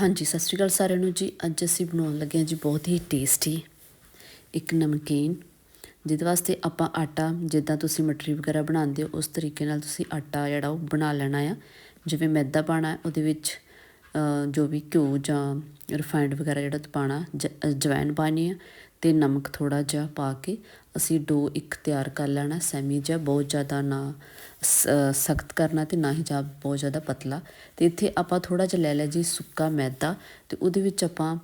ਹਾਂਜੀ, ਸਤਿ ਸ਼੍ਰੀ ਅਕਾਲ ਸਾਰਿਆਂ ਨੂੰ ਜੀ। ਅੱਜ ਅਸੀਂ ਬਣਾਉਣ ਲੱਗੇ ਹਾਂ ਜੀ ਬਹੁਤ ਹੀ ਟੇਸਟੀ ਇੱਕ ਨਮਕੀਨ, ਜਿਹਦੇ ਵਾਸਤੇ ਆਪਾਂ ਆਟਾ, ਜਿੱਦਾਂ ਤੁਸੀਂ ਮਟਰੀ ਵਗੈਰਾ ਬਣਾਉਂਦੇ ਹੋ, ਉਸ ਤਰੀਕੇ ਨਾਲ ਤੁਸੀਂ ਆਟਾ ਜਿਹੜਾ ਉਹ ਬਣਾ ਲੈਣਾ ਆ। ਜਿਵੇਂ ਮੈਦਾ ਪਾਣਾ ਉਹਦੇ ਵਿੱਚ ਜੋ ਵੀ ਘਿਓ ਜਾਂ ਰਿਫਾਈਂਡ ਵਗੈਰਾ ਜਿਹੜਾ ਪਾਣਾ ਜਵੈਨ ਪਾਣੀ ਆ ਅਤੇ ਨਮਕ ਥੋੜ੍ਹਾ ਜਿਹਾ ਪਾ ਕੇ ਅਸੀਂ ਡੋ ਇੱਕ ਤਿਆਰ ਕਰ ਲੈਣਾ, ਸੈਮੀ ਜਿਹਾ ਬਹੁਤ ਜ਼ਿਆਦਾ ਨਾ ਸਖਤ ਕਰਨਾ ਅਤੇ ਨਾ ਹੀ ਜਾ, ਬਹੁਤ ਜ਼ਿਆਦਾ ਪਤਲਾ। ਅਤੇ ਇੱਥੇ ਆਪਾਂ ਥੋੜ੍ਹਾ ਜਿਹਾ ਲੈ ਲਿਆ ਜੀ ਸੁੱਕਾ ਮੈਦਾ ਅਤੇ ਉਹਦੇ ਵਿੱਚ ਆਪਾਂ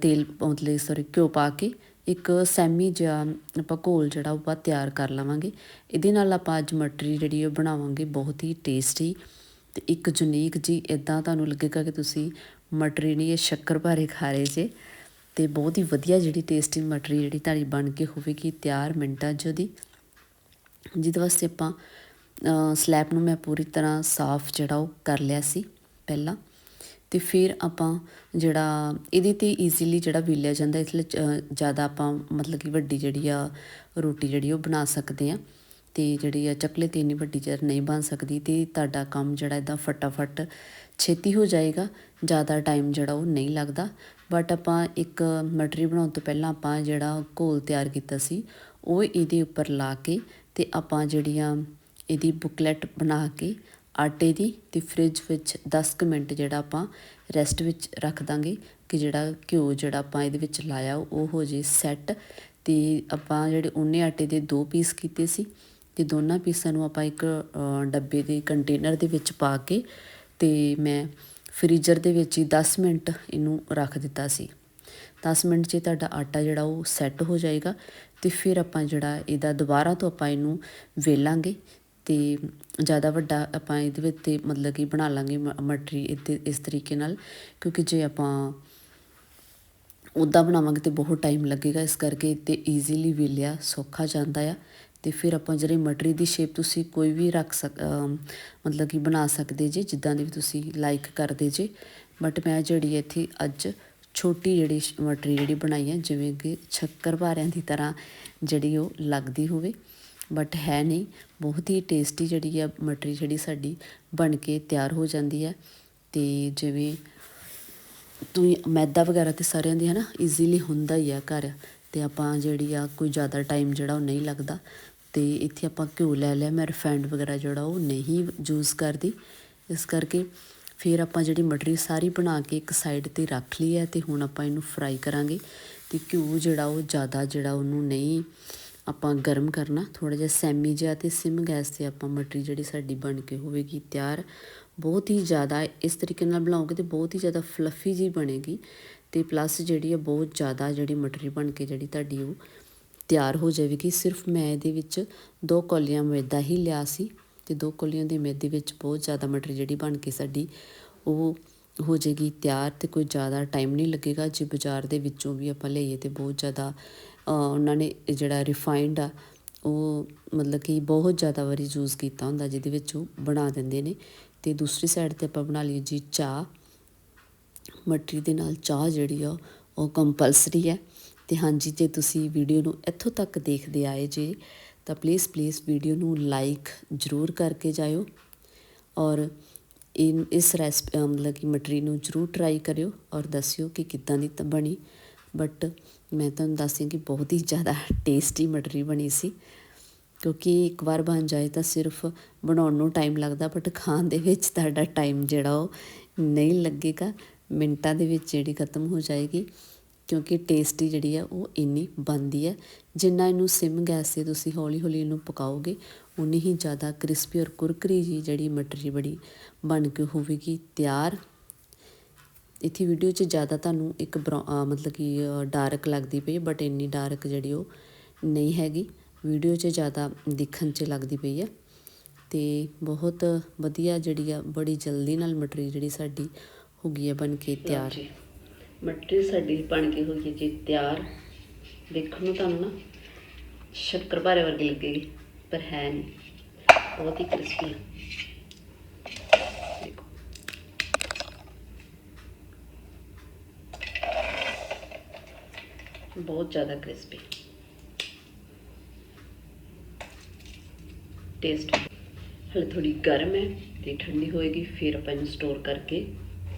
ਤੇਲ ਮਤਲਬ ਸੌਰੀ ਘਿਓ ਪਾ ਕੇ ਇੱਕ ਸੈਮੀ ਜਿਹਾ ਆਪਾਂ ਘੋਲ ਜਿਹੜਾ ਉਹ ਆਪਾਂ ਤਿਆਰ ਕਰ ਲਵਾਂਗੇ। ਇਹਦੇ ਨਾਲ ਆਪਾਂ ਅੱਜ ਮਟਰੀ ਜਿਹੜੀ ਉਹ ਬਣਾਵਾਂਗੇ, ਬਹੁਤ ਹੀ ਟੇਸਟੀ ਤੇ ਇੱਕ ਯੂਨੀਕ ਜੀ ਇਦਾਂ ਤੁਹਾਨੂੰ ਲੱਗੇਗਾ ਕਿ ਤੁਸੀਂ ਮਟਰੀ ਨਹੀਂ ਇਹ ਸ਼ੱਕਰ ਭਾਰੇ ਖਾ ਰਹੇ ਜੇ। ਤੇ ਬਹੁਤ ਹੀ ਵਧੀਆ ਜਿਹੜੀ ਟੇਸਟੀ ਮਟਰੀ ਜਿਹੜੀ ਤੁਹਾਡੀ ਬਣ ਕੇ ਹੋਵੇਗੀ, ਤਿਆਰ ਮਿੰਟਾਂ 'ਚ ਉਹਦੀ। ਜਿਹਦੇ ਵਾਸਤੇ ਆਪਾਂ ਸਲੈਬ ਨੂੰ ਮੈਂ ਪੂਰੀ ਤਰ੍ਹਾਂ ਸਾਫ਼ ਜਿਹੜਾ ਉਹ ਕਰ ਲਿਆ ਸੀ ਪਹਿਲਾਂ। ਤੇ ਫਿਰ ਆਪਾਂ ਜਿਹੜਾ, ਇਹਦੇ ਤੇ ਈਜ਼ੀਲੀ ਜਿਹੜਾ ਵੇਲਿਆ ਜਾਂਦਾ, ਇਸ ਲਈ ਜ਼ਿਆਦਾ ਆਪਾਂ ਮਤਲਬ ਕਿ ਵੱਡੀ ਜਿਹੜੀ ਆ ਰੋਟੀ ਜਿਹੜੀ ਉਹ ਬਣਾ ਸਕਦੇ ਆ ਤੇ ਜਿਹੜੀ ਆ ਚੱਕਲੇ ਤੇ ਇੰਨੀ ਵੱਡੀ ਚਰ ਨਹੀਂ ਬਣ ਸਕਦੀ ਤੇ ਤੁਹਾਡਾ ਕੰਮ ਜਿਹੜਾ ਇਦਾਂ ਫਟਾਫਟ ਛੇਤੀ ਹੋ ਜਾਏਗਾ, ਜ਼ਿਆਦਾ ਟਾਈਮ ਜਿਹੜਾ ਉਹ ਨਹੀਂ ਲੱਗਦਾ। ਬਟ ਆਪਾਂ ਇੱਕ ਮਟਰੀ ਬਣਾਉਣ ਤੋਂ ਪਹਿਲਾਂ ਆਪਾਂ ਜਿਹੜਾ ਘੋਲ ਤਿਆਰ ਕੀਤਾ ਸੀ, ਉਹ ਇਹਦੇ ਉੱਪਰ ਲਾ ਕੇ ਤੇ ਆਪਾਂ ਜਿਹੜੀਆਂ ਇਹਦੀ ਬੁਕਲੈਟ ਬਣਾ ਕੇ ਆਟੇ ਦੀ ਤੇ ਫ੍ਰਿਜ ਵਿੱਚ 10 ਕੁ ਮਿੰਟ ਜਿਹੜਾ ਆਪਾਂ ਰੈਸਟ ਵਿੱਚ ਰੱਖ ਦਾਂਗੇ ਕਿ ਜਿਹੜਾ ਘਿਓ ਜਿਹੜਾ ਆਪਾਂ ਇਹਦੇ ਵਿੱਚ ਲਾਇਆ, ਉਹ ਹੋ ਜੇ ਸੈੱਟ ਤੇ ਆਪਾਂ ਜਿਹੜੇ ਉਹਨੇ ਆਟੇ ਦੇ ਦੋ ਪੀਸ ਕੀਤੇ ਸੀ, ਤੇ ਦੋਨਾਂ ਪੀਸਾਂ ਨੂੰ ਆਪਾਂ ਇੱਕ ਡੱਬੇ ਦੇ ਕੰਟੇਨਰ ਦੇ ਵਿੱਚ ਪਾ ਕੇ ਤੇ ਮੈਂ ਫ੍ਰੀਜ਼ਰ ਦੇ ਵਿੱਚ ਹੀ 10 ਮਿੰਟ ਇਹਨੂੰ ਰੱਖ ਦਿੱਤਾ ਸੀ। 10 ਮਿੰਟ 'ਚ ਤੁਹਾਡਾ ਆਟਾ ਜਿਹੜਾ ਉਹ ਸੈੱਟ ਹੋ ਜਾਏਗਾ ਤੇ ਫਿਰ ਆਪਾਂ ਜਿਹੜਾ ਇਹਦਾ ਦੁਬਾਰਾ ਤੋਂ ਆਪਾਂ ਇਹਨੂੰ ਵੇਲਾਂਗੇ ਤੇ ਜ਼ਿਆਦਾ ਵੱਡਾ ਆਪਾਂ ਇਹਦੇ ਵਿੱਚ ਤੇ ਮਤਲਬ ਕਿ ਬਣਾ ਲਾਂਗੇ ਮਟਰੀ ਇੱਥੇ ਇਸ ਤਰੀਕੇ ਨਾਲ, ਕਿਉਂਕਿ ਜੇ ਆਪਾਂ ਉੱਦਾਂ ਬਣਾਵਾਂਗੇ ਤੇ ਬਹੁਤ ਟਾਈਮ ਲੱਗੇਗਾ ਇਸ ਕਰਕੇ ਤੇ ਈਜ਼ੀਲੀ ਵੇਲਿਆ ਸੌਖਾ ਜਾਂਦਾ ਆ। ਤੇ ਫਿਰ ਆਪਾਂ ਜਿਹੜੀ ਮਟਰੀ ਦੀ ਸ਼ੇਪ ਤੁਸੀਂ ਕੋਈ ਵੀ ਰੱਖ ਸਕ ਮਤਲਬ ਕਿ ਬਣਾ ਸਕਦੇ ਜੇ, ਜਿੱਦਾਂ ਦੀ ਵੀ ਤੁਸੀਂ ਲਾਈਕ ਕਰਦੇ ਜੇ। ਬਟ ਮੈਂ ਜਿਹੜੀ ਇੱਥੇ ਅੱਜ ਛੋਟੀ ਜਿਹੜੀ ਮਟਰੀ ਜਿਹੜੀ ਬਣਾਈ ਹੈ ਜਿਵੇਂ ਕਿ ਸ਼ੱਕਰ ਭਾਰਿਆਂ ਦੀ ਤਰ੍ਹਾਂ ਜਿਹੜੀ ਉਹ ਲੱਗਦੀ ਹੋਵੇ। ਬਟ ਹੈ ਨਹੀਂ, ਬਹੁਤ ਹੀ ਟੇਸਟੀ ਜਿਹੜੀ ਆ ਮਟਰੀ ਜਿਹੜੀ ਸਾਡੀ ਬਣ ਕੇ ਤਿਆਰ ਹੋ ਜਾਂਦੀ ਹੈ ਤੇ ਜਿਵੇਂ ਤੂੰ ਮੈਦਾ ਵਗੈਰਾ ਤੇ ਸਾਰਿਆਂ ਦੀ ਹੈ ਨਾ ਈਜ਼ੀਲੀ ਹੁੰਦਾ ਹੀ ਆ ਘਰ। ਤੇ ਆਪਾਂ ਜਿਹੜੀ ਆ ਕੋਈ ਜ਼ਿਆਦਾ ਟਾਈਮ ਜਿਹੜਾ ਉਹ ਨਹੀਂ ਲੱਗਦਾ। ਤੇ ਇੱਥੇ ਆਪਾਂ ਘਿਓ ਲੈ ਲਿਆ, ਮੈਂ ਰਿਫਾਈਂਡ ਵਗੈਰਾ ਜਿਹੜਾ ਉਹ ਨਹੀਂ ਯੂਜ਼ ਕਰਦੀ। ਇਸ ਕਰਕੇ ਫਿਰ ਆਪਾਂ ਜਿਹੜੀ ਮਟਰੀ ਸਾਰੀ ਬਣਾ ਕੇ ਇੱਕ ਸਾਈਡ ਤੇ ਰੱਖ ਲਈ ਹੈ ਤੇ ਹੁਣ ਆਪਾਂ ਇਹਨੂੰ ਫਰਾਈ ਕਰਾਂਗੇ। ਤੇ ਘਿਓ ਜਿਹੜਾ ਉਹ ਜ਼ਿਆਦਾ ਜਿਹੜਾ ਉਹਨੂੰ ਨਹੀਂ ਆਪਾਂ ਗਰਮ ਕਰਨਾ ਥੋੜਾ ਜਿਹਾ ਸੈਮੀ ਜਿਹਾ ਤੇ ਸਿਮ ਗੈਸ ਤੇ ਆਪਾਂ ਮਟਰੀ ਜਿਹੜੀ ਸਾਡੀ ਬਣ ਕੇ ਹੋਵੇਗੀ ਤਿਆਰ। ਬਹੁਤ ਹੀ ਜ਼ਿਆਦਾ ਇਸ ਤਰੀਕੇ ਨਾਲ ਬਣਾਓਗੇ ਤੇ ਬਹੁਤ ਹੀ ਜ਼ਿਆਦਾ ਫਲਫੀ ਜੀ ਬਣੇਗੀ। ਤੇ ਪਲੱਸ ਜਿਹੜੀ ਹੈ ਬਹੁਤ ਜ਼ਿਆਦਾ ਜਿਹੜੀ ਮਟਰੀ ਬਣ ਕੇ ਜਿਹੜੀ ਤੁਹਾਡੀ ਉਹ ਤਿਆਰ ਹੋ ਜਾਵੇਗੀ। ਸਿਰਫ ਮੈਂ ਇਹਦੇ ਵਿੱਚ ਦੋ ਕੌਲੀਆਂ ਮੈਦਾ ਹੀ ਲਿਆ ਸੀ ਤੇ ਦੋ ਕੌਲੀਆਂ ਦੇ ਮੈਦੇ ਵਿੱਚ ਬਹੁਤ ਜ਼ਿਆਦਾ ਮਟਰੀ ਜਿਹੜੀ ਬਣ ਕੇ ਸਾਡੀ ਉਹ ਹੋ ਜਾਏਗੀ ਤਿਆਰ ਤੇ ਕੋਈ ਜ਼ਿਆਦਾ ਟਾਈਮ ਨਹੀਂ ਲੱਗੇਗਾ। ਜੇ ਬਾਜ਼ਾਰ ਦੇ ਵਿੱਚੋਂ ਵੀ ਆਪਾਂ ਲਈਏ ਤੇ ਬਹੁਤ ਜ਼ਿਆਦਾ ਉਹਨਾਂ ਨੇ ਜਿਹੜਾ ਰਿਫਾਈਨਡ ਆ, ਉਹ ਮਤਲਬ ਕਿ ਬਹੁਤ ਜ਼ਿਆਦਾ ਵਾਰੀ ਯੂਜ਼ ਕੀਤਾ ਹੁੰਦਾ ਜਿਹਦੇ ਵਿੱਚ ਉਹ ਬਣਾ ਦਿੰਦੇ ਨੇ। ਤੇ ਦੂਸਰੀ ਸਾਈਡ ਤੇ ਆਪਾਂ ਬਣਾ ਲਈਏ ਜੀ ਚਾਹ। ਮਟਰੀ ਦੇ ਨਾਲ ਚਾਹ ਜਿਹੜੀ ਆ, ਉਹ ਕੰਪਲਸਰੀ ਹੈ। ਤੇ ਹਾਂਜੀ ਜੇ ਤੁਸੀਂ ਵੀਡੀਓ ਨੂੰ ਇੱਥੋਂ ਤੱਕ ਦੇਖਦੇ ਆਏ ਜੇ, ਤਾਂ ਪਲੀਜ਼ ਪਲੀਜ਼ ਵੀਡੀਓ ਨੂੰ ਲਾਈਕ ਜ਼ਰੂਰ ਕਰਕੇ ਜਾਇਓ ਔਰ ਇਨ, ਇਸ ਰੈਸਪੀ ਮਤਲਬ ਕਿ ਮਟਰੀ ਨੂੰ ਜ਼ਰੂਰ ਟਰਾਈ ਕਰਿਓ ਔਰ ਦੱਸਿਓ ਕਿ ਕਿੱਦਾਂ ਦੀ ਤਾਂ, ਬਣੀ। ਬਟ ਮੈਂ ਤੁਹਾਨੂੰ ਦੱਸਦੀ ਕਿ ਬਹੁਤ ਹੀ ਜ਼ਿਆਦਾ ਟੇਸਟੀ ਮਟਰੀ ਬਣੀ ਸੀ, ਕਿਉਂਕਿ ਇੱਕ ਵਾਰ ਬਣ ਜਾਏ ਤਾਂ ਸਿਰਫ ਬਣਾਉਣ ਨੂੰ ਟਾਈਮ ਲੱਗਦਾ ਬਟ ਖਾਣ ਦੇ ਵਿੱਚ ਤੁਹਾਡਾ ਟਾਈਮ ਜਿਹੜਾ ਉਹ ਨਹੀਂ ਲੱਗੇਗਾ, ਮਿੰਟਾਂ ਦੇ ਵਿੱਚ ਜਿਹੜੀ ਖਤਮ ਹੋ ਜਾਏਗੀ। ਕਿਉਂਕਿ ਟੇਸਟੀ ਜਿਹੜੀ ਆ ਉਹ ਇੰਨੀ ਬਣਦੀ ਹੈ ਜਿੰਨਾ ਇਹਨੂੰ ਸਿਮ ਗੈਸ ਤੇ ਤੁਸੀਂ ਹੌਲੀ ਹੌਲੀ ਇਹਨੂੰ ਪਕਾਓਗੇ ਉਨੀ ਹੀ ਜ਼ਿਆਦਾ ਕ੍ਰਿਸਪੀ ਔਰ ਕੁਰਕਰੀ ਜੀ ਜਿਹੜੀ ਮਟਰੀ ਬੜੀ ਬਣ ਕੇ ਹੋਵੇਗੀ ਤਿਆਰ। ਇੱਥੇ ਵੀਡੀਓ 'ਚ ਜ਼ਿਆਦਾ ਤੁਹਾਨੂੰ ਇੱਕ ਮਤਲਬ ਕਿ ਡਾਰਕ ਲੱਗਦੀ ਪਈ ਬਟ ਇੰਨੀ ਡਾਰਕ ਜਿਹੜੀ ਉਹ ਨਹੀਂ ਹੈਗੀ। ਵੀਡੀਓ 'ਚ ਜ਼ਿਆਦਾ ਦਿਖਣ 'ਚ ਲੱਗਦੀ ਪਈ ਹੈ ਤੇ ਬਹੁਤ ਵਧੀਆ ਜਿਹੜੀ ਆ, ਬੜੀ ਜਲਦੀ ਨਾਲ ਮਟਰੀ ਜਿਹੜੀ ਸਾਡੀ ਹੋ ਗਈ ਹੈ ਬਣ ਕੇ ਤਿਆਰ। ਮਟਰੀ ਸਾਡੀ ਬਣ ਕੇ ਹੋਈ ਗਈ ਜੀ, ਤਿਆਰ। ਦੇਖਣ ਨੂੰ ਤੁਹਾਨੂੰ ਨਾ ਸ਼ੱਕਰ ਭਾਰੇ ਵਰਗੀ ਲੱਗੇਗੀ, ਪਰ ਹੈ ਨਹੀਂ। ਬਹੁਤ ਹੀ ਕ੍ਰਿਸਪੀ ਹੈ ਬਹੁਤ ਜ਼ਿਆਦਾ ਕ੍ਰਿਸਪੀ ਟੇਸਟ ਹਲੇ ਥੋੜੀ ਗਰਮ ਹੈ ਤੇ ਠੰਡੀ ਹੋਏਗੀ, ਫਿਰ ਆਪਾਂ ਇਹਨੂੰ ਸਟੋਰ ਕਰਕੇ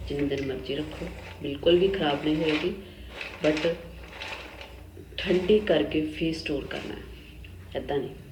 ਜਿੰਨੇ ਦਿਨ ਮਰਜ਼ੀ ਰੱਖੋ। ਬਿਲਕੁਲ ਵੀ ਖਰਾਬ ਨਹੀਂ ਹੋਏਗੀ ਬਟ ਠੰਡੀ ਕਰਕੇ ਫੇਰ ਸਟੋਰ ਕਰਨਾ ਹੈ। ਇੱਦਾਂ ਨਹੀਂ।